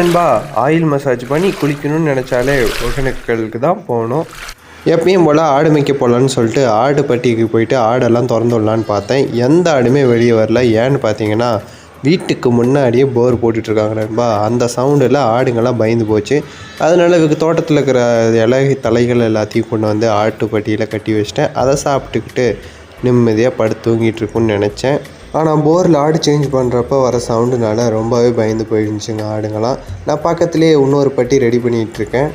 நண்பா oil massage பண்ணி குளிக்கணும்னு நினச்சாலே ஒகேனக்கலுக்கு தான் போகணும். எப்பயும் போல் ஆடு மேய்க்க போகலான்னு சொல்லிட்டு ஆடு பட்டிக்கு போயிட்டு ஆடெல்லாம் திறந்து விடலான்னு பார்த்தேன். எந்த ஆடுமே வெளியே வரல. ஏன்னு பார்த்தீங்கன்னா வீட்டுக்கு முன்னாடியே போர் போட்டுட்ருக்காங்க நண்பா. அந்த சவுண்டில் ஆடுங்கள்லாம் பயந்து போச்சு. அதனால் இதுக்கு தோட்டத்தில் இருக்கிற இலை தலைகள் எல்லாத்தையும் கொண்டு வந்து ஆட்டு பட்டியில் கட்டி வச்சிட்டேன். அதை சாப்பிட்டுக்கிட்டு நிம்மதியாக படுத்து தூங்கிட்டு இருக்குன்னு நினச்சேன். ஆனால் போரில் ஆடு சேஞ்ச் பண்ணுறப்ப வர சவுண்டுனால ரொம்பவே பயந்து போயிடுச்சுங்க ஆடுங்களாம். நான் பக்கத்துலேயே இன்னொரு பட்டி ரெடி பண்ணிகிட்ருக்கேன்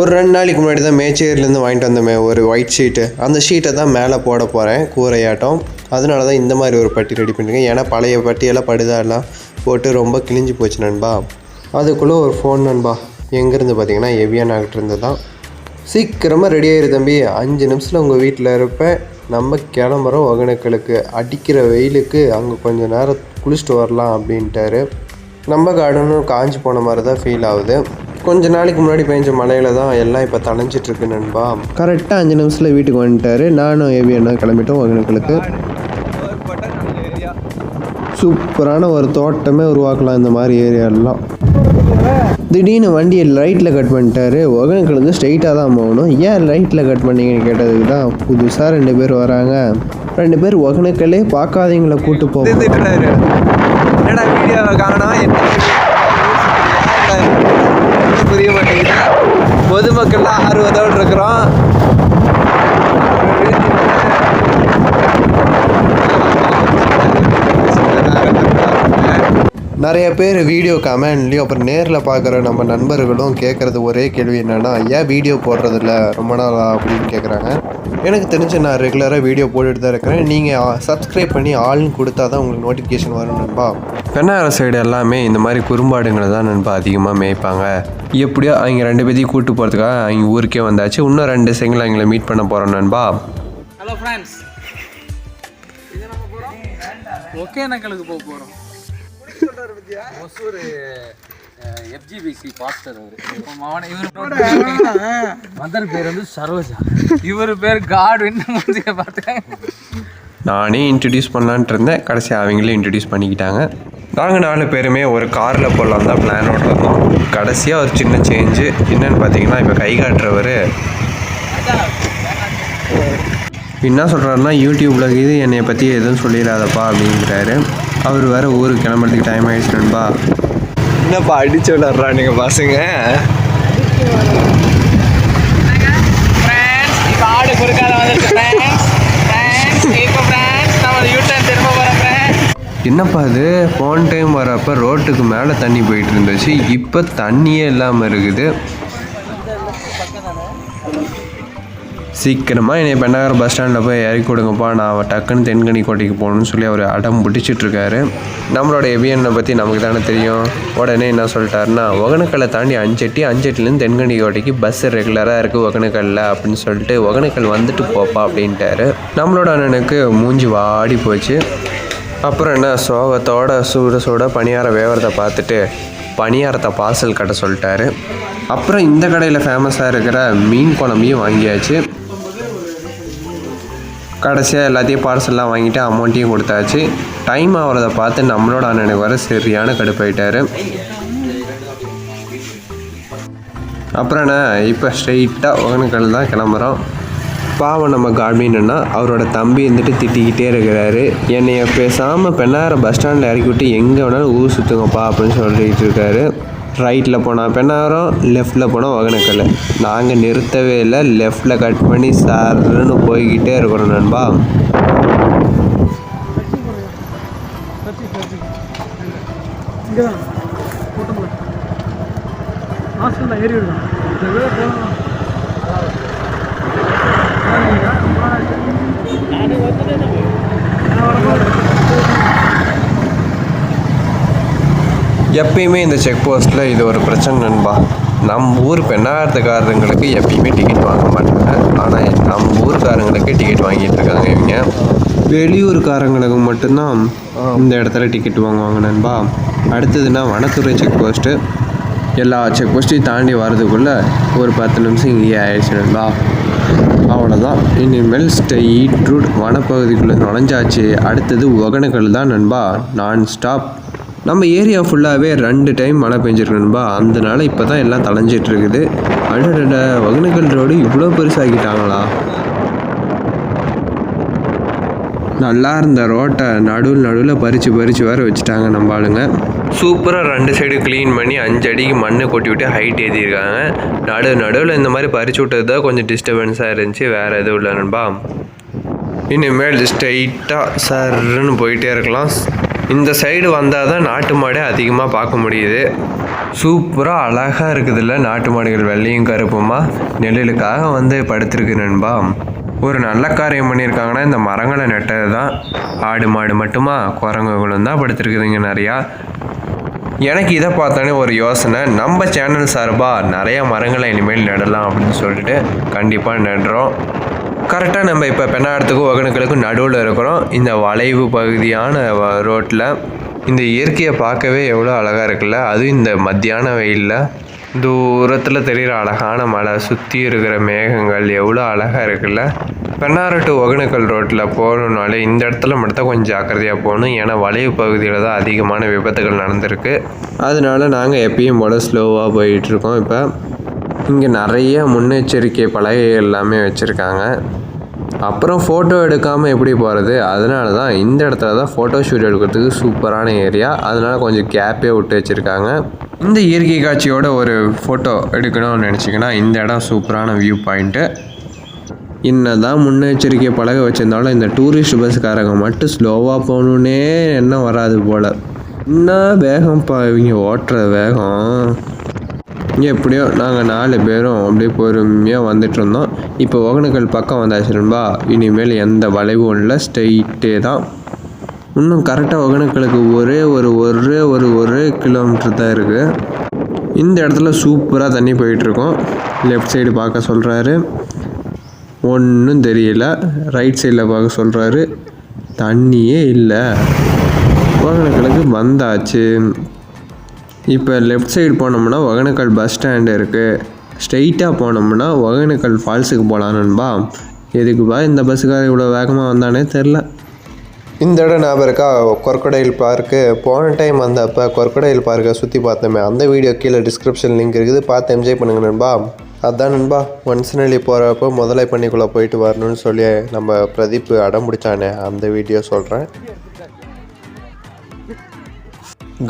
ஒரு ரெண்டு நாளைக்கு முன்னாடி தான் மேச்சேரியிலேருந்து வாங்கிட்டு வந்தோமே ஒரு ஒயிட் ஷீட்டு அந்த ஷீட்டை தான் மேலே போட போகிறேன் கூரையாட்டம். அதனால தான் இந்த மாதிரி ஒரு பட்டி ரெடி பண்ணியிருக்கேன். ஏன்னா பழைய பட்டியெல்லாம் படுதாலாம் போட்டு ரொம்ப கிழிஞ்சு போச்சு நண்பா. அதுக்குள்ளே ஒரு ஃபோன் நண்பா. எங்கேருந்து பார்த்தீங்கன்னா ஹெவியான ஆகிட்டு இருந்து தான். சீக்கிரமாக ரெடி ஆயிரு தம்பி. அஞ்சு நிமிஷத்தில் உங்கள் வீட்டில் இருப்பேன். நம்ம கிளம்புறோம் ஒகேனக்கலுக்கு அடிக்கிற வெயிலுக்கு அங்கே கொஞ்சம் நேரம் குளிச்சுட்டு வரலாம் அப்படின்ட்டாரு. நம்ம கார்டனும் காஞ்சி போன மாதிரி தான் ஃபீல் ஆகுது. கொஞ்ச நாளைக்கு முன்னாடி பெஞ்ச மழையில தான் எல்லாம் இப்போ தணைஞ்சிட்டு நண்பா. கரெக்டாக அஞ்சு நிமிஷத்தில் வீட்டுக்கு வந்துட்டாரு. நானும் ஏவி கிளம்பிட்டோம் ஒகேனக்கலுக்கு சூப்பரான ஒரு தோட்டமே உருவாக்கலாம் இந்த மாதிரி ஏரியாலாம் திடீர்னு வண்டியை ரைட்டில் கட் பண்ணிட்டாரு. ஒகேனக்கலுக்கு ஸ்ட்ரைட்டாக தான் போகணும். ஏன் ரைட்டில் கட் பண்ணீங்கன்னு கேட்டதுக்கு தான் புதுசாக ரெண்டு பேர் வராங்க. ரெண்டு பேர் ஒகேனக்கலே பார்க்காதீங்களை கூட்டு போவோம் என்னடா வீடியோவை காணோம் புரிய மாட்டேங்குது. பொதுமக்கள்லாம் ஆர்வத்தோடு இருக்கிறோம். நிறைய பேர் வீடியோ கமெண்ட்லேயும் அப்புறம் நேரில் பார்க்குற நம்ம நண்பர்களும் கேட்குறது ஒரே கேள்வி என்னென்னா ஏன் வீடியோ போடுறதில்ல? ரொம்ப நாள்? அப்படின்னு கேட்குறாங்க எனக்கு தெரிஞ்சு நான் ரெகுலராக வீடியோ போட்டுட்டு தான் இருக்கிறேன். நீங்கள் சப்ஸ்கிரைப் பண்ணி ஆள்னு கொடுத்தா தான் உங்களுக்கு நோட்டிஃபிகேஷன் வரும் நண்பா. பெண்ணார சைடு எல்லாமே இந்த மாதிரி குறும்பாடுங்களை தான் நண்பா அதிகமாக மேய்ப்பாங்க. எப்படியோ அவங்க ரெண்டு பேத்தையும் கூட்டு போகிறதுக்காக அவங்க ஊருக்கே வந்தாச்சு. இன்னும் ரெண்டு செங்கல் அவங்கள மீட் பண்ண போகிறோம் நண்பா. ஹலோ ஃப்ரெண்ட்ஸ் இது நம்ம போகிறோம் ஒசூர் எஃப்ஜிபிசி பாஸ்டர் அவர். இவர் மதர் பேர் வந்து சரோஜா. இவர் பேர் காட்வின் மூஞ்சிய பார்த்தேன் நானே இன்ட்ரடியூஸ் பண்ணலான்ட்டு இருந்தேன். கடைசி அவங்களே இன்ட்ரடியூஸ் பண்ணிக்கிட்டாங்க. நாங்கள் நாலு பேருமே ஒரு காரில் போடலாம் தான் பிளானோட இருந்தோம் கடைசியாக ஒரு சின்ன சேஞ்சு என்னன்னு பார்த்தீங்கன்னா இப்போ கை காட்டுறவர். என்ன சொல்கிறாருன்னா யூடியூப்பில் இது என்னை பற்றி எதுவும் சொல்லிடாதப்பா அப்படிங்கிறாரு. அவர் வேறு ஊருக்கு கிளம்புறதுக்கு டைம் ஆயிடுச்சு நண்பா. என்னப்பா அடிச்சு விளாட்றானுங்க பசங்க? என்னப்பா இது போன டைம் வரப்போ ரோட்டுக்கு மேலே தண்ணி போயிட்டு இருந்துச்சு. இப்போ தண்ணியே இல்லாமல் இருக்குது. சீக்கிரமாக என்னை பெண்ணாகர் பஸ் ஸ்டாண்டில் போய் இறக்கி கொடுங்கப்பா நான் டக்குன்னு தென்கனி கோட்டைக்கு போகணும்னு சொல்லி அவர் அடம் பிடிச்சிட்ருக்காரு நம்மளோட எபியனை பற்றி நமக்கு தானே தெரியும். உடனே என்ன சொல்லிட்டாருன்னா ஒகனக்கல்லை தாண்டி அஞ்செட்டி அஞ்செட்டிலேருந்து தென்கனி கோட்டைக்கு பஸ் ரெகுலராக இருக்குது ஒகனக்கல்லில் அப்படின்னு சொல்லிட்டு ஒகனக்கல் வந்துட்டு போப்பா அப்படின்ட்டாரு. நம்மளோட அண்ணனுக்கு மூஞ்சி வாடி போச்சு. அப்புறம் என்ன சோகத்தோட சூட சூட பணியார வேவரத்தை பார்த்துட்டு பணியாரத்தை பார்சல் கட்ட சொல்லிட்டாரு. அப்புறம் இந்த கடையில் ஃபேமஸாக இருக்கிற மீன் குழம்பையும் வாங்கியாச்சு. கடைசியாக எல்லாத்தையும் பார்சல்லாம் வாங்கிட்டு அமௌண்ட்டையும் கொடுத்தாச்சு. டைம் ஆகிறத பார்த்து நம்மளோட அண்ணனுக்கு வர சரியான கடுப்பாயிட்டார். அப்புறம் என்ன இப்போ ஸ்ட்ரெயிட்டாக ஒகனக்கல் தான் கிளம்புறோம். பாவம் நம்ம காட்மின்னா அவரோட தம்பி இருந்துட்டு திட்டிக்கிட்டே இருக்கிறாரு. என்னைய பேசாமல் பெண்ணார பஸ் ஸ்டாண்டில் இறக்கி விட்டு எங்கே வேணாலும் ஊர் சுற்றுங்கப்பா அப்படின்னு சொல்லிட்டு இருக்காரு. ரைட்டில் போனால் பெண்ணாரம் லெஃப்டில் போனால் ஒகனக்கல் நாங்கள் நிறுத்தவே இல்லை லெஃப்டில் கட் பண்ணி சருன்னு போய்கிட்டே இருக்கிறோம் நண்பா. ஏறி விடலாம் இந்த வீட போகலாம் எப்பயுமே இந்த செக் போஸ்ட்டில் இது ஒரு பிரச்சனை நண்பா. நம்ம ஊர் பெண்ணாயிரத்துக்காரங்களுக்கு எப்பயுமே டிக்கெட் வாங்க மாட்டாங்க. ஆனால் நம்ம ஊர்காரங்களுக்கு டிக்கெட் வாங்கிட்டு இருக்காங்க இவங்க. வெளியூர்காரங்களுக்கு மட்டும்தான் இந்த இடத்துல டிக்கெட் வாங்குவாங்க நண்பா. அடுத்ததுன்னா வனத்துறை செக் போஸ்ட்டு எல்லா செக் போஸ்ட்டையும் தாண்டி வர்றதுக்குள்ளே ஒரு பத்து நிமிஷம் இங்கேயே ஆயிடுச்சு நண்பா. அவ்வளோதான் இனிமேல் ஸ்ட்ரெயிட் ரூட் வனப்பகுதிக்குள்ளே நுழைஞ்சாச்சு. அடுத்தது ஒகனக்கல் தான் நண்பா. நான் ஸ்டாப் நம்ம ஏரியா ஃபுல்லாகவே ரெண்டு டைம் மழை பெஞ்சிருக்கணும்பா அதனால இப்போ தான் எல்லாம் தளைஞ்சிட்டு இருக்குது. அடடட ரோடு இவ்வளோ பெருசாகிட்டாங்களா நல்லா இருந்த ரோட்டை நடுவில் நடுவில் பறித்து பறித்து வேற வச்சுட்டாங்க நம்ம ஆளுங்க. சூப்பராக ரெண்டு சைடு க்ளீன் பண்ணி அஞ்சு அடிக்கு மண் கொட்டி விட்டு ஹைட் ஏற்றிருக்காங்க நடு நடுவில் இந்த மாதிரி பறிச்சு விட்டது தான் கொஞ்சம் டிஸ்டர்பன்ஸாக இருந்துச்சு. வேறு எதுவும் இல்லை நண்பா. இனிமேல் ஸ்ட்ரைட்டாக சர்ன்னு போயிட்டே இருக்கலாம். இந்த சைடு வந்தால் தான் நாட்டு மாடே அதிகமாக பார்க்க முடியுது. சூப்பராக அழகாக இருக்குதுல்ல நாட்டு மாடுகள் வெள்ளையும் கருப்புமா? நெல்லுக்காக வந்து படுத்திருக்கு நண்பா. ஒரு நல்ல காரியம் பண்ணியிருக்காங்கன்னா இந்த மரங்களை நட்டது தான் ஆடு மாடு மட்டுமா? குரங்குகளும் தான் படுத்திருக்குதுங்க நிறையா. எனக்கு இதை பார்த்தோன்னே ஒரு யோசனை. நம்ம சேனல் சார்பாக நிறையா மரங்களை இனிமேல் நடலாம் அப்படின்னு சொல்லிட்டு கண்டிப்பாக நடுறோம். கரெக்டாக நம்ம இப்போ பெண்ணாடத்துக்கும் ஒகனுக்களுக்கும் நடுவில் இருக்கிறோம். இந்த வளைவு பகுதியான ரோட்டில் இந்த இயற்கையை பார்க்கவே எவ்வளோ அழகாக இருக்குல்ல? அதுவும் இந்த மத்தியான வெயிலில் தூரத்தில் தெரிகிற அழகான மலை சுற்றி இருக்கிற மேகங்கள் எவ்வளோ அழகாக இருக்குல்ல? பெண்ணாறு டு ஒகேனக்கல் ரோட்டில் போகணுன்னாலே இந்த இடத்துல மட்டும் கொஞ்சம் ஜாக்கிரதையாக போகணும். ஏன்னா வளைவு பகுதியில் தான் அதிகமான விபத்துகள் நடந்திருக்கு. அதனால நாங்கள் எப்பயும் போல் ஸ்லோவாக போயிட்டுருக்கோம் இப்போ இங்கே நிறைய முன்னெச்சரிக்கை பலகை எல்லாமே வச்சுருக்காங்க. அப்புறம் ஃபோட்டோ எடுக்காமல் எப்படி போகிறது அதனால தான் இந்த இடத்துல தான் ஃபோட்டோ ஷூட் எடுக்கிறதுக்கு சூப்பரான ஏரியா அதனால் கொஞ்சம் கேப்பே விட்டு வச்சுருக்காங்க. இந்த இயற்கை காட்சியோட ஒரு ஃபோட்டோ எடுக்கணும்னு நினச்சிங்கன்னா இந்த இடம் சூப்பரான வியூ பாயிண்ட்டு என்ன தான் முன்னெச்சரிக்கை பழக வச்சுருந்தாலும் இந்த டூரிஸ்ட் பஸ்காரங்க மட்டும் ஸ்லோவாக போகணுன்னே என்ன வராது போல். என்ன வேகம்ப்பா இவங்க ஓட்டுற வேகம்? எப்படியோ நாங்கள் நாலு பேரும் அப்படியே பொறுமையாக வந்துட்டு இருந்தோம். இப்போ ஒகேனக்கல் பக்கம் வந்தாச்சு நண்பா. இனிமேல் எந்த வளைவும் இல்லை. ஸ்ட்ரெயிட்டே தான். இன்னும் கரெக்டாக ஒகேனக்கலுக்கு ஒரே ஒரு ஒரே ஒரு ஒரே கிலோமீட்டர் தான் இருக்குது இந்த இடத்துல சூப்பராக தண்ணி போயிட்டுருக்கோம் லெஃப்ட் சைடு பார்க்க சொல்கிறாரு ஒன்றும் தெரியல. ரைட் சைடில் பார்க்க சொல்கிறாரு தண்ணியே இல்லை. ஒகேனக்கலுக்கு வந்தாச்சு. இப்போ லெஃப்ட் சைடு போனோம்னா ஒகேனக்கல் பஸ் ஸ்டாண்டு இருக்குது ஸ்ட்ரெயிட்டாக போனோம்னா ஒகேனக்கல் ஃபால்ஸுக்கு போகலாம் நண்பா. எதுக்குப்பா இந்த பஸ்ஸுக்கார இவ்வளோ வேகமாக வந்தானே தெரில. இந்த இடம் ஞாபகம் இருக்கா? கொர்க்கடைல் பார்க்கு போன டைம் வந்தப்போ கொர்க்கடைல் பார்க்கை சுற்றி பார்த்தோமே. அந்த வீடியோ கீழே டிஸ்கிரிப்ஷன் லிங்க் இருக்குது. பார்த்து என்ஜாய் பண்ணுங்க நண்பா. அதான் நண்பா. ஒன்சனலி போகிறப்போ முதலை பண்ணிக்குள்ளே போயிட்டு வரணும்னு சொல்லி நம்ம பிரதீப் அடம் பிடிச்சானே. அந்த வீடியோ சொல்கிறேன்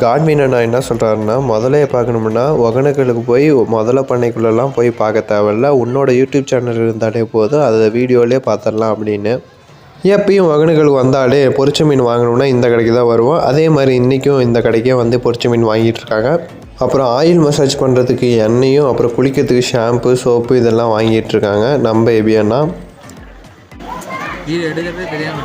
காட்வின் அண்ணா என்ன சொல்கிறாருன்னா முதலையை பார்க்கணும்னா ஒகேனக்கலுக்கு போய் முதல பண்ணைக்குள்ளெல்லாம் போய் பார்க்க தேவையில்ல. உன்னோட யூடியூப் சேனல் இருந்தாலே போதும். அதை வீடியோலேயே பார்த்துடலாம் அப்படின்னு. எப்பயும் ஒகேனக்கலுக்கு வந்தாலே பொரிச்ச மீன் வாங்கணும்னா இந்த கடைக்கு தான் வருவோம். அதே மாதிரி இன்றைக்கும் இந்த கடைக்கே வந்து பொரிச்ச மீன் வாங்கிட்டு இருக்காங்க. அப்புறம் ஆயில் மசாஜ் பண்ணுறதுக்கு எண்ணெயும் அப்புறம் குளிக்கிறதுக்கு ஷாம்பு சோப்பு இதெல்லாம் வாங்கிட்டு இருக்காங்க. நம்ம எபியானா வீடியோ எடுக்கிறதே தெரியாமல்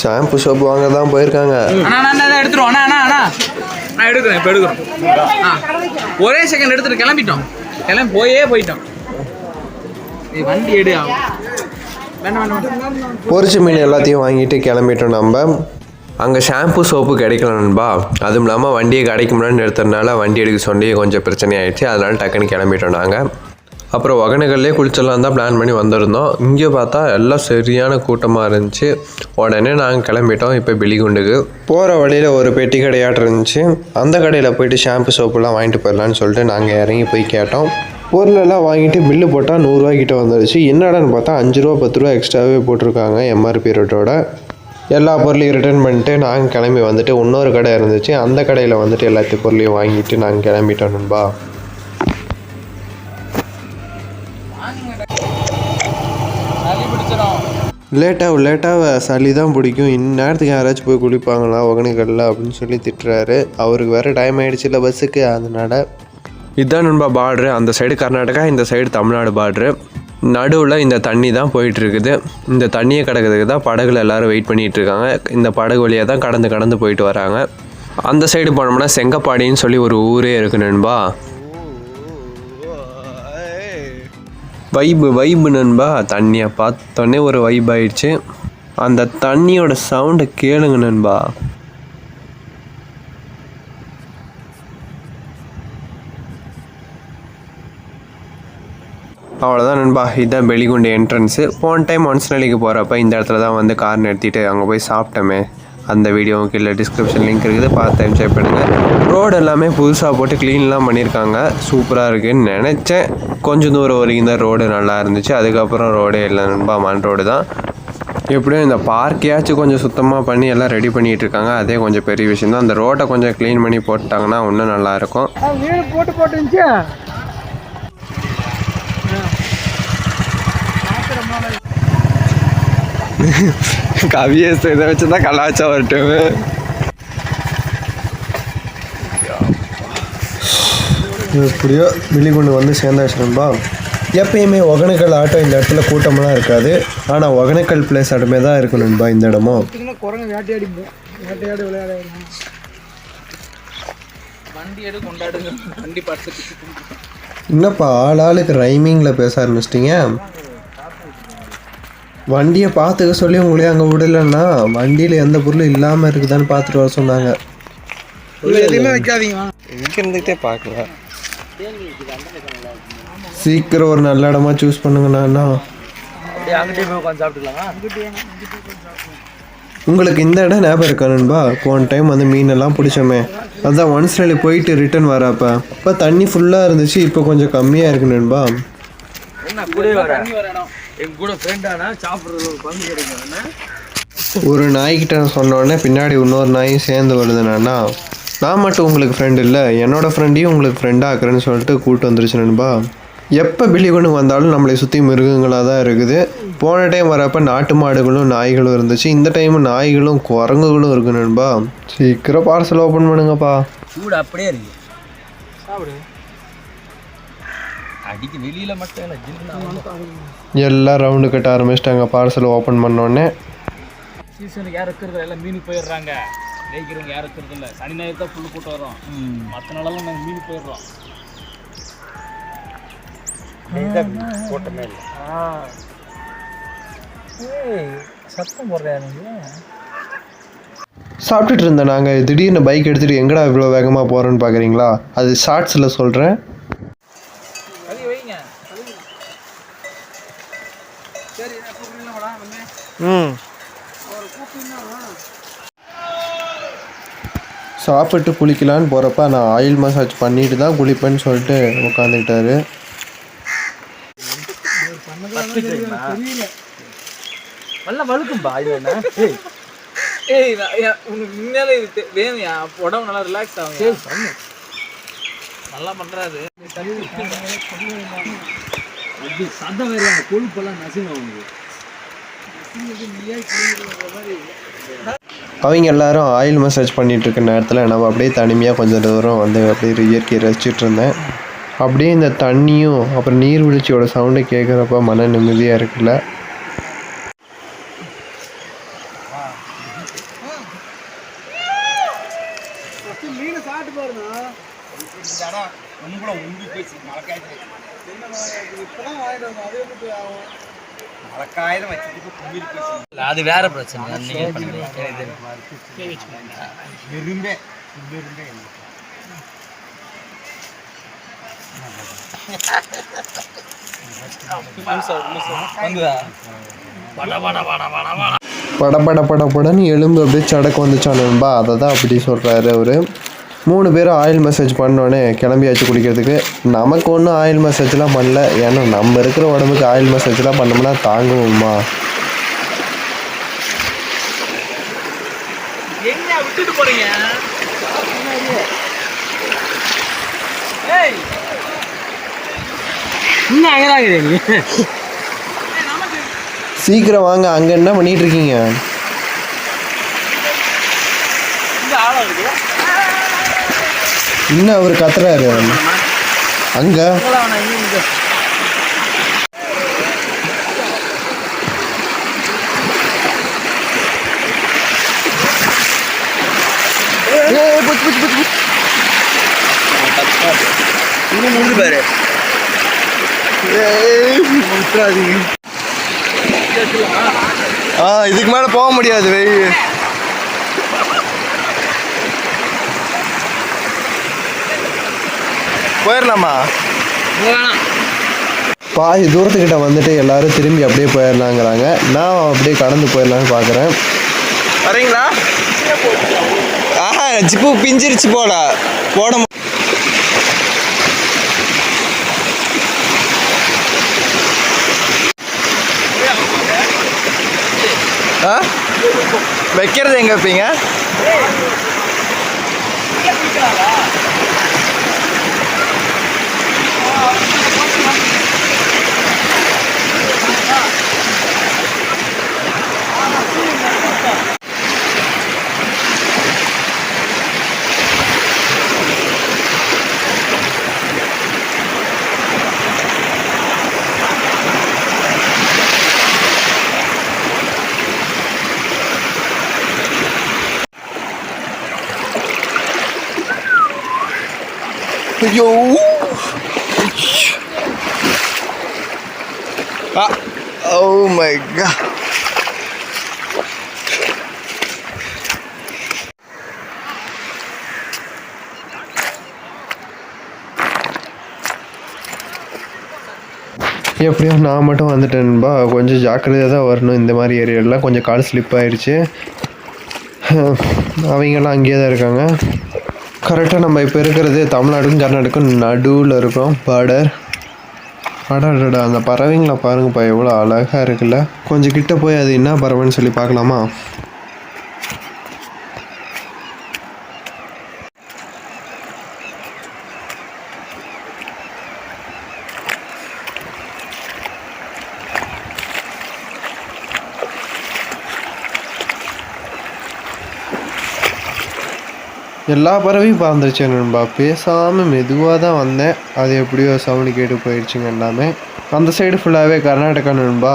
ஷாம்பு சோப்பு வாங்கி தான் போயிருக்காங்க. எடுத்துருவோம். அண்ணா அண்ணா அண்ணா. நான் எடுக்கிறேன் இப்போ எடுக்கிறோம். ஒரே செகண்ட் எடுத்துட்டு கிளம்பிட்டோம். கிளம்பி போயே போயிட்டோம். வண்டி எடு பொரிச்ச மீன் எல்லாத்தையும் வாங்கிட்டு கிளம்பிட்டோம் நம்ம. அங்கே ஷாம்பு சோப்பு கிடைக்கல நண்பா. அதுவும் இல்லாமல் வண்டியை கடைக்கு முன்னாடி நிறுத்துறதுனால வண்டி எடுக்க சொல்லி கொஞ்சம் பிரச்சனை ஆயிடுச்சு. அதனால டக்குன்னு கிளம்பிட்டோம் நாங்கள் அப்புறம் ஒகேனக்கல்லே குளிச்சிடலாம் தான் பிளான் பண்ணி வந்திருந்தோம். இங்கே பார்த்தா எல்லாம் சரியான கூட்டமாக இருந்துச்சு. உடனே நாங்கள் கிளம்பிட்டோம். இப்போ பிலிகுண்டுக்கு. போகிற வழியில் ஒரு பெட்டி கடையாட்டு இருந்துச்சு. அந்த கடையில் போயிட்டு ஷாம்பு சோப்புலாம் வாங்கிட்டு போயிடலான்னு சொல்லிட்டு நாங்கள் இறங்கி போய் கேட்டோம். பொருளெல்லாம் வாங்கிட்டு பில்லு போட்டால் நூறுரூவா கிட்ட வந்துடுச்சு என்னடான்னு பார்த்தா அஞ்சு ரூபா பத்து ரூபா எக்ஸ்ட்ராவே போட்டிருக்காங்க எம்ஆர்பி ரேட்டோட எல்லா பொருளையும் ரிட்டர்ன் பண்ணிட்டு நாங்கள் கிளம்பி வந்துட்டு இன்னொரு கடை இருந்துச்சு. அந்த கடையில் வந்துட்டு எல்லாத்தையும் பொருளையும் வாங்கிட்டு நாங்கள் கிளம்பிட்டோம் நண்பா. லேட்டாக லேட்டாக சளி தான் பிடிக்கும். இந்நேரத்துக்கு யாராச்சும் போய் குளிப்பாங்களா? ஒகேனக்கல்ல அப்படின்னு சொல்லி திட்டுறாரு. அவருக்கு வேறு டைம் ஆயிடுச்சு இல்லை பஸ்ஸுக்கு அதனால இதுதான் நண்பா பார்ட்ரு அந்த சைடு கர்நாடகா இந்த சைடு தமிழ்நாடு பார்ட்ரு நடுவில் இந்த தண்ணி தான் போயிட்டுருக்குது. இந்த தண்ணியை கிடக்கிறதுக்கு தான் படகுல எல்லாரும் வெயிட் பண்ணிகிட்ருக்காங்க இருக்காங்க. இந்த படகு வழியாக தான் கடந்து கடந்து போயிட்டு வராங்க. அந்த சைடு போனோம்னா செங்கப்பாடின்னு சொல்லி ஒரு ஊரே இருக்கு நண்பா. வைபு வைபு நண்பா தண்ணியை பார்த்தோன்னே ஒரு வைப் ஆயிடுச்சு. அந்த தண்ணியோட சவுண்டை கேளுங்க நண்பா. அவ்வளோதான் நண்பா. இதுதான் வெளிகுண்டு என்ட்ரன்ஸு போன டைம் ஒன்ஸ்னலிக்கு போகிறப்ப இந்த இடத்துல தான் வந்து கார் நிறுத்திட்டு அங்கே போய் சாப்பிட்டோமே. அந்த வீடியோவும் கீழே டிஸ்கிரிப்ஷன் லிங்க் இருக்குது. பார்த்து என்ஜாய் பண்ணுங்கள் ரோடு எல்லாமே புதுசாக போட்டு க்ளீன்லாம் பண்ணியிருக்காங்க சூப்பராக இருக்குன்னு நினச்சேன். கொஞ்சம் தூரம் வரைக்கும் தான் ரோடு நல்லா இருந்துச்சு. அதுக்கப்புறம் ரோடே இல்லை நண்பா மண் ரோடு தான். எப்படியும் இந்த பார்க்கையாச்சும் கொஞ்சம் சுத்தமாக பண்ணி எல்லாம் ரெடி பண்ணிகிட்டு இருக்காங்க. அதே கொஞ்சம் பெரிய விஷயம் தான். அந்த ரோட்டை கொஞ்சம் க்ளீன் பண்ணி போட்டாங்கன்னா இன்னும் நல்லாயிருக்கும் போட்டு போட்டுருந்துச்சு. Yeah. கவியஸ் இதை வச்சு தான் கலாச்சா வரட்டும் எப்படியோ வெளிக்கொண்டு வந்து சேர்ந்தாச்சு நண்பா எப்பயுமே ஒகேனக்கல் ஆட்டோ இந்த இடத்துல கூட்டமெல்லாம் இருக்காது ஆனால் ஒகேனக்கல் பிளேஸ் இடமே தான் இருக்கும் நண்பா இந்த இடமும் என்னப்பா ஆள் ஆளுக்கு ரைமிங்கில் பேச ஆரம்பிச்சிட்டிங்க வண்டியை பார்த்துக்க சொல்லி உங்களே அங்கே விடலைன்னா வண்டியில் எந்த பொருளும் இல்லாமல் இருக்குதான்னு பார்த்துட்டு வர சொன்னாங்க. பார்க்கல. சீக்கிரம் ஒரு நல்ல இடமா சூஸ் பண்ணுங்கண்ணா உங்களுக்கு இந்த இடம் ஞாபகம் இருக்கா நண்பா? போன டைம் வந்து மீனெல்லாம் பிடிச்சோமே. அதான் ஒன்ஸ் ரேலி போயிட்டு ரிட்டர்ன் வரப்ப. இப்போ தண்ணி ஃபுல்லாக இருந்துச்சு இப்போ கொஞ்சம் கம்மியாக இருக்கு நண்பா. எங்க கூட ஃப்ரெண்டானா சாப்பிட்றது ஒரு பங்கு கிடைக்கும். ஒரு நாய்கிட்ட சொன்ன உடனே பின்னாடி இன்னொரு நாயும் சேர்ந்து வருதுண்ணா நான்? மட்டும் உங்களுக்கு ஃப்ரெண்ட் இல்லை என்னோட ஃப்ரெண்டையும் உங்களுக்கு ஃப்ரெண்டாக ஆக்குறேன்னு சொல்லிட்டு கூட்டு வந்துருச்சு நண்பா. எப்போ பிலிகுண்டு வந்தாலும் நம்மளை சுற்றி மிருகங்களாக தான் இருக்குது. போன டைம் வரப்போ நாட்டு மாடுகளும் நாய்களும் இருந்துச்சு. இந்த டைம் நாய்களும் குரங்குகளும் இருக்கு நண்பா. சீக்கிரம் பார்சல் ஓப்பன் பண்ணுங்கப்பா. சூடு அப்படியே இருக்கு. சாப்பிடு. அடிக்கு வெளியில மட்டும் இல்லை ஜில்லுனா எல்லாம் ரவுண்டு கட்ட ஆரம்பிச்சிட்டாங்க. பார்சல் ஓப்பன் பண்ணோடனே சீசனுக்கு யாரும் இருக்கிறது எல்லாம் மீனுக்கு போயிடுறாங்க. ஜெயிக்கிறவங்க யாரும் இருக்கிறது இல்லை. சனி ஞாயிறு தான் புல்லு போட்டு வரோம் மற்ற நாளெல்லாம் நாங்கள் மீனுக்கு போயிடுறோம். போட்டமே இல்லை. ஏய் சத்தம் போடுறியா நீங்க? சாப்பிட்டுட்டு இருந்தேன் நாங்கள் திடீர்னு பைக் எடுத்துகிட்டு எங்கடா இவ்வளோ வேகமாக போகிறோன்னு பார்க்குறீங்களா அது ஷார்ட்ஸில் சொல்கிறேன் கழுவி வைங்க சரி நான் கூப்பிடலாம் வாடா வந்து ம் சாப்பிட்டு குளிக்கலான்னு போகிறப்ப நான் ஆயில் மசாஜ் பண்ணிட்டு தான் குளிப்பேன்னு சொல்லிட்டு உட்காந்துக்கிட்டாரு. நல்லா வழுக்கும்பா இது என்ன? ஏய். உனக்கு உண்மையாலே இது தெ- வேணும்யா. உடம்பு நல்லா ரிலாக்ஸ் ஆகும் நல்லா பண்றாரு. அப்படி சதை வேறு அந்த கொழுப்பெல்லாம் நசுங்க அவங்க எல்லாரும் ஆயில் மசாஜ் பண்ணிட்டு இருக்க நேரத்தில் நம்ம அப்படியே தனிமையாக கொஞ்சம் தூரம் வந்து அப்படியே இயற்கையை ரசிச்சுட்டு இருந்தேன். அப்படியே இந்த தண்ணியும் அப்புறம் நீர்வீழ்ச்சியோட சவுண்டு கேட்குறப்ப மன நிம்மதியாக இருக்குல்ல மீனை சாப்பிட்டு பாருங்க இப்பதான் வாங்கிட்டு வந்தோம் அது எப்படி போய் ஆகும் அது வேற பிரச்சனை. நீங்க பண்ணுறீங்க பட பட பட படன்னு எலும்பு அப்படியே சடக்கு வந்துச்சான் நண்பா அதை தான் அப்படி சொல்கிறாரு அவர். மூணு பேரும் ஆயில் மசாஜ் பண்ணோடனே கிளம்பியாச்சு குடிக்கிறதுக்கு. நமக்கு ஒன்றும் ஆயில் மசாஜ்லாம் பண்ணல. ஏன்னா நம்ம இருக்கிற உடம்புக்கு ஆயில் மசாஜ்லாம் பண்ணோம்னா தாங்குவோமா எங்க விட்டுட்டு போறீங்க? இன்னும் அங்கே சீக்கிரம் வாங்க அங்கே என்ன பண்ணிட்டு இருக்கீங்க? இந்த இன்னும் அவர் கத்துறாரு ஆ இதுக்கு மேலே போக முடியாது வெயில் போயிடலாமா பாதி தூரத்துக்கிட்ட வந்துட்டு எல்லாரும் திரும்பி அப்படியே போயிடலாங்கிறாங்க நான் அப்படியே கடந்து போயிடலான்னு பார்க்குறேன் வரீங்களா? ஜிப்பு பிஞ்சிருச்சு போல போட ஆ? வைக்கிறது எங்க வைப்பீங்க? ஐயோ ஆ ஓ மை காட் எப்படியோ நான் மட்டும் வந்துட்டேன்பா கொஞ்சம் ஜாக்கிரதையாக தான் வரணும் இந்த மாதிரி ஏரியாலாம் கொஞ்சம் கால் ஸ்லிப் ஆயிடுச்சு அவங்கெல்லாம் அங்கேயே தான் இருக்காங்க. கரெக்டாக நம்ம இப்போ இருக்கிறது தமிழ்நாடுக்கும் கர்நாடகம் நடுவில் இருக்கோம். பார்டர் அடாடா அந்த பறவைங்களை பாருங்கப்பா எவ்வளோ அழகாக இருக்குல்ல. கொஞ்சம் கிட்ட போய் அது என்ன பறவைன்னு சொல்லி பார்க்கலாமா? எல்லா பறவையும் பறந்துருச்சு நண்பா. பேசாமல் மெதுவாக தான் வந்தேன். அது எப்படியோ சவுண்டு கேட்டு போயிடுச்சுங்க எல்லாமே. அந்த சைடு ஃபுல்லாகவே கர்நாடகா நண்பா.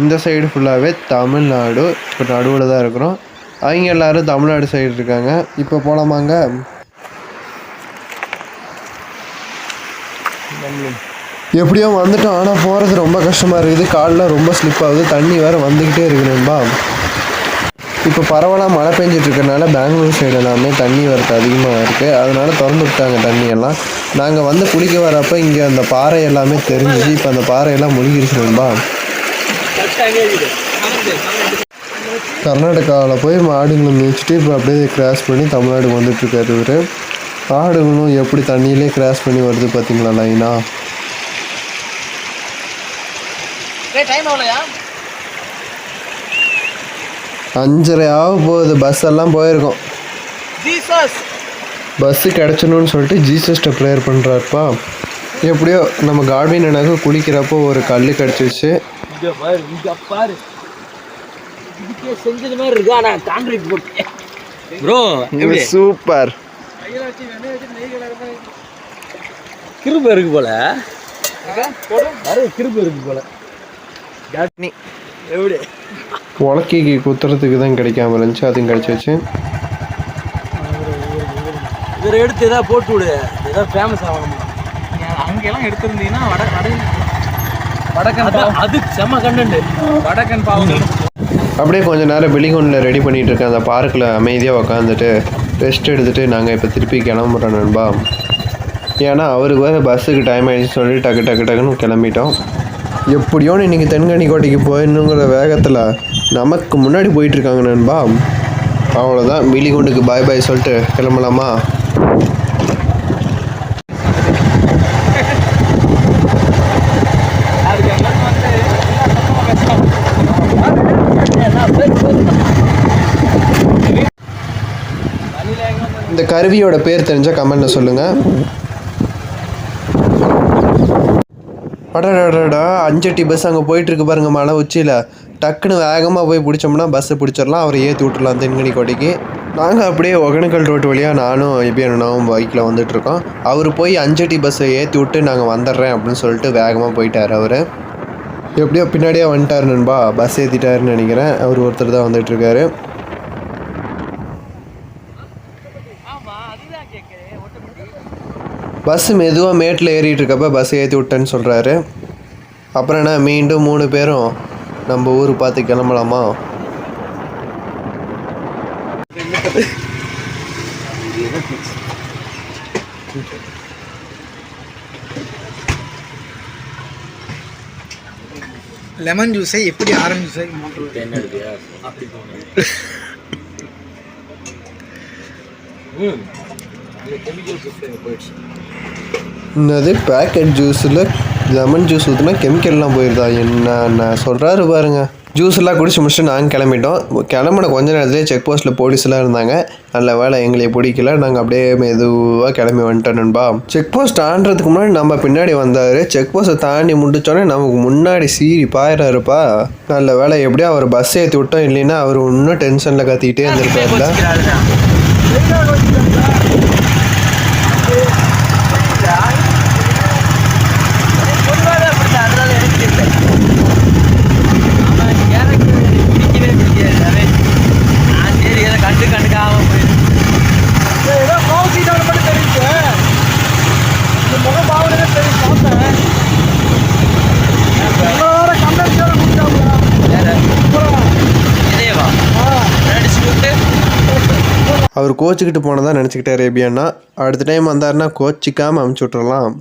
இந்த சைடு ஃபுல்லாகவே தமிழ்நாடு. இப்போ நடுவில் தான் இருக்கிறோம். அவங்க எல்லாரும் தமிழ்நாடு சைடு இருக்காங்க. இப்போ போகலாமாங்க எப்படியோ வந்துட்டோம். ஆனால் போகிறது ரொம்ப கஷ்டமாக இருக்குது. காலில் ரொம்ப ஸ்லிப் ஆகுது. தண்ணி வேறு வந்துக்கிட்டே இருக்கு நண்பா. இப்போ பரவலாக மழை பெஞ்சிட்டு இருக்கிறனால பெங்களூர் சைடு எல்லாமே தண்ணி வரத்து அதிகமாக இருக்குது அதனால திறந்து விட்டாங்க தண்ணியெல்லாம். நாங்கள் வந்து குளிக்க வரப்போ இங்கே அந்த பாறை எல்லாமே தெரிஞ்சிச்சு இப்போ அந்த பாறையெல்லாம் முழுகிருச்சு நண்பா. கர்நாடகாவில் போய் மாடுங்களை மேய்ச்சிட்டு இப்போ அப்படியே கிராஸ் பண்ணி தமிழ்நாடு வந்துட்டுருக்காரு இவர். ஆடுகளும் எப்படி தண்ணியிலே கிராஸ் பண்ணி வருது பார்த்தீங்களா லைனா டைம் ஆகலையா? அஞ்சரை ஆக போகுது. பஸ் எல்லாம் போயிருக்கோம். ஜீசஸ்! பஸ்ஸு கிடச்சணும்னு சொல்லிட்டு ஜீசஸ்ட்ட ப்ரேயர் பண்ணுறாருப்பா எப்படியோ நம்ம கார்வின் எனக்கு குளிக்கிறப்போ ஒரு கல் கிடச்சிச்சு. இங்க பாரு இங்க பாரு. இதுக்கே செஞ்சது மாதிரி இருக்கு. ஆனா கான்கிரீட் போட்டு. ப்ரோ எப்படி? சூப்பர் கிருப இருக்கு போல. கிருப இருக்கு போல. எப்படி? உலக்கைக்கு குத்துறதுக்கு தான் கிடைக்காம இருந்துச்சு அதுவும் கிடச்சிச்சு இவரை எடுத்து ஏதாவது போட்டு விடு. ஏதாவது ஃபேமஸ் ஆகணும்? அங்கெல்லாம் எடுத்திருந்தீங்கன்னா வட வடக்கன் அதான் அது செம்ம கண்டென்ட் வடக்கன் பாவம். அப்படியே கொஞ்ச நேரம் வெளிகொண்டில் ரெடி பண்ணிகிட்டு இருக்கேன் அந்த பார்க்கில் அமைதியாக உக்காந்துட்டு ரெஸ்ட் எடுத்துகிட்டு நாங்கள் இப்போ திருப்பி கிளம்புறோம் நண்பா. ஏன்னா அவருக்கு வேறு பஸ்ஸுக்கு டைம் ஆயிடுச்சு சொல்லி டக்கு டக்கு டக்குன்னு கிளம்பிட்டோம். எப்படியோ இன்றைக்கி தென்கனி கோட்டைக்கு போயிடணுங்கிற வேகத்தில் நமக்கு முன்னாடி போயிட்டுருக்காங்க நண்பா. அவ்வளோதான் மிலிகுண்டுக்கு பாய் பாய் சொல்லிட்டு கிளம்பலாமா? இந்த கருவியோட பேர் தெரிஞ்சால் கமெண்ட்டில் சொல்லுங்கள் அடடடடா அஞ்சட்டி பஸ் அங்கே போயிட்டுருக்கு பாருங்க மலை உச்சியில். டக்குன்னு வேகமாக போய் பிடிச்சோம்னா பஸ்ஸை பிடிச்சிடலாம். அவரை ஏற்றி விட்டுறலாம் தென்கனி கோட்டைக்கு நாங்கள் அப்படியே ஒகேனக்கல் ரோட்டு வழியாக நானும் எபியானும் பைக்கில் வந்துட்டுருக்கோம். அவர் போய் அஞ்சட்டி பஸ்ஸை ஏற்றி விட்டு நாங்கள் வந்துடுறேன் அப்படின்னு சொல்லிட்டு வேகமாக போயிட்டார் அவர். எப்படியோ பின்னாடியே வந்துட்டார் நண்பா. பஸ் ஏற்றிட்டாருன்னு நினைக்கிறேன். அவர் ஒருத்தர் தான் வந்துட்டுருக்காரு. பஸ் மெதுவாக மேட்டில் ஏறிட்டு இருக்கப்ப பஸ் ஏற்றி விட்டேன்னு சொல்கிறாரு அப்புறம் என்ன மீண்டும் மூணு பேரும் நம்ம ஊர் பார்த்து கிளம்பலாமா? லெமன் ஜூஸை எப்படி ஆரஞ்சு ஜூஸை மாற்றுவது போயிடுச்சு என்னது? பேக்கெட் ஜூஸில் லெமன் ஜூஸ் ஊற்றுனா கெமிக்கல்லாம் போயிருதா? என்ன சொல்கிறாரு பாருங்க. ஜூஸ் எல்லாம் குடிச்சு முடிச்சுட்டு நாங்கள் கிளம்பிட்டோம். கிளம்புன கொஞ்ச நேரத்துலேயே செக் போஸ்ட்டில் போலீஸ்லாம் இருந்தாங்க. நல்ல வேலை எங்களை பிடிக்கல. நாங்கள் அப்படியே மெதுவாக கிளம்பி வந்துட்டோம் நண்பா. செக் போஸ்ட் ஆண்டுறதுக்கு முன்னாடி நம்ம பின்னாடி வந்தார். செக் போஸ்ட்டை தாண்டி முடிச்சோடனே நமக்கு முன்னாடி சீரி பாயிறாருப்பா. நல்ல வேலை எப்படியோ அவர் பஸ் ஏற்றி விட்டோம். இல்லைன்னா அவர் இன்னும் டென்ஷனில் கத்திக்கிட்டே இருந்திருப்பாருல கண்டு கண்டுக்காம போயிருக்கு ஏதோ கோவச்சிட்டாலும் மட்டும் தெரியுது இந்த முகம் பாவனே தெரியும் பார்த்தேன் இவ்வளோ வேற கம்பெனியோட கொடுத்தாங்க இதேவா அடிச்சு விட்டு அவர் கோச்சிக்கிட்டு போனதான் நினச்சிக்கிட்டாரு ரேபியானா அடுத்த டைம் வந்தாருன்னா கோச்சிக்காமல் அமுச்சு விட்றலாம்